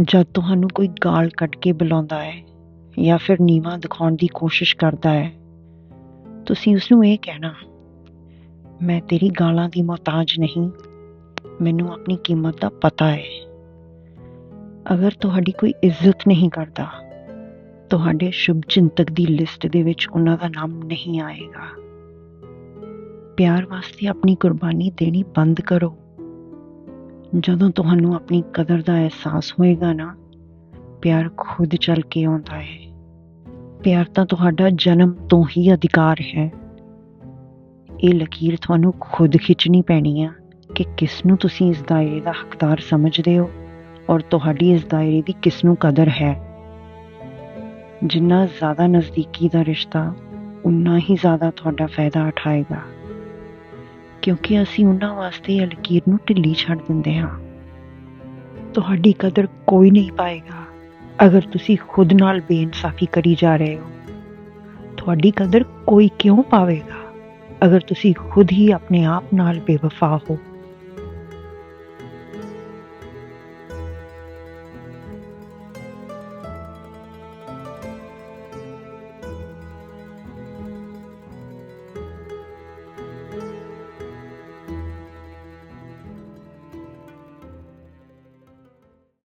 ਜਦ ਤੁਹਾਨੂੰ ਕੋਈ ਗਾਲ ਕੱਢ ਕੇ ਬੁਲਾਉਂਦਾ ਹੈ ਜਾਂ ਫਿਰ ਨੀਵਾਂ ਦਿਖਾਉਣ ਦੀ ਕੋਸ਼ਿਸ਼ ਕਰਦਾ ਹੈ, ਤੁਸੀਂ ਉਸ ਨੂੰ ਇਹ ਕਹਿਣਾ, ਮੈਂ ਤੇਰੀ ਗਾਲਾਂ ਦੀ ਮੁਹਤਾਜ ਨਹੀਂ, ਮੈਨੂੰ ਆਪਣੀ ਕੀਮਤ ਦਾ ਪਤਾ ਹੈ। ਅਗਰ ਤੁਹਾਡੀ ਕੋਈ ਇੱਜ਼ਤ ਨਹੀਂ ਕਰਦਾ, ਤੁਹਾਡੇ ਸ਼ੁਭ ਚਿੰਤਕ ਦੀ ਲਿਸਟ ਦੇ ਵਿੱਚ ਉਹਨਾਂ ਦਾ ਨਾਮ ਨਹੀਂ ਆਏਗਾ। ਪਿਆਰ ਵਾਸਤੇ ਆਪਣੀ ਕੁਰਬਾਨੀ ਦੇਣੀ ਬੰਦ ਕਰੋ। ਜਦੋਂ ਤੁਹਾਨੂੰ ਆਪਣੀ ਕਦਰ ਦਾ ਅਹਿਸਾਸ ਹੋਏਗਾ ਨਾ, ਪਿਆਰ ਖੁਦ ਚੱਲ ਕੇ ਆਉਂਦਾ ਹੈ। ਪਿਆਰ ਤਾਂ ਤੁਹਾਡਾ ਜਨਮ ਤੋਂ ਹੀ ਅਧਿਕਾਰ ਹੈ। ਇਹ ਲਕੀਰ ਤੁਹਾਨੂੰ ਖੁਦ ਖਿੱਚਣੀ ਪੈਣੀ ਆ ਕਿ ਕਿਸ ਨੂੰ ਤੁਸੀਂ ਇਸ ਦਾਇਰੇ ਦਾ ਹੱਕਦਾਰ ਸਮਝਦੇ ਹੋ ਔਰ ਤੁਹਾਡੀ ਇਸ ਦਾਇਰੇ ਦੀ ਕਿਸ ਨੂੰ ਕਦਰ ਹੈ। ਜਿੰਨਾ ਜ਼ਿਆਦਾ ਨਜ਼ਦੀਕੀ ਦਾ ਰਿਸ਼ਤਾ ਉਨਾ ਹੀ ਜ਼ਿਆਦਾ ਤੁਹਾਡਾ ਫਾਇਦਾ ਉਠਾਏਗਾ। ਕਿਉਂਕਿ ਅਸੀਂ ਉਹਨਾਂ ਵਾਸਤੇ ਇਹ ਲਕੀਰ ਨੂੰ ਢਿੱਲੀ ਛੱਡ ਦਿੰਦੇ ਹਾਂ। ਤੁਹਾਡੀ ਕਦਰ ਕੋਈ ਨਹੀਂ ਪਾਏਗਾ। ਅਗਰ ਤੁਸੀਂ ਖੁਦ ਨਾਲ ਬੇਇਨਸਾਫੀ ਕਰੀ ਜਾ ਰਹੇ ਹੋ, ਤੁਹਾਡੀ ਕਦਰ ਕੋਈ ਕਿਉਂ ਪਾਵੇਗਾ? ਅਗਰ ਤੁਸੀਂ ਖੁਦ ਹੀ ਆਪਣੇ ਆਪ ਨਾਲ ਬੇਵਫਾ ਹੋ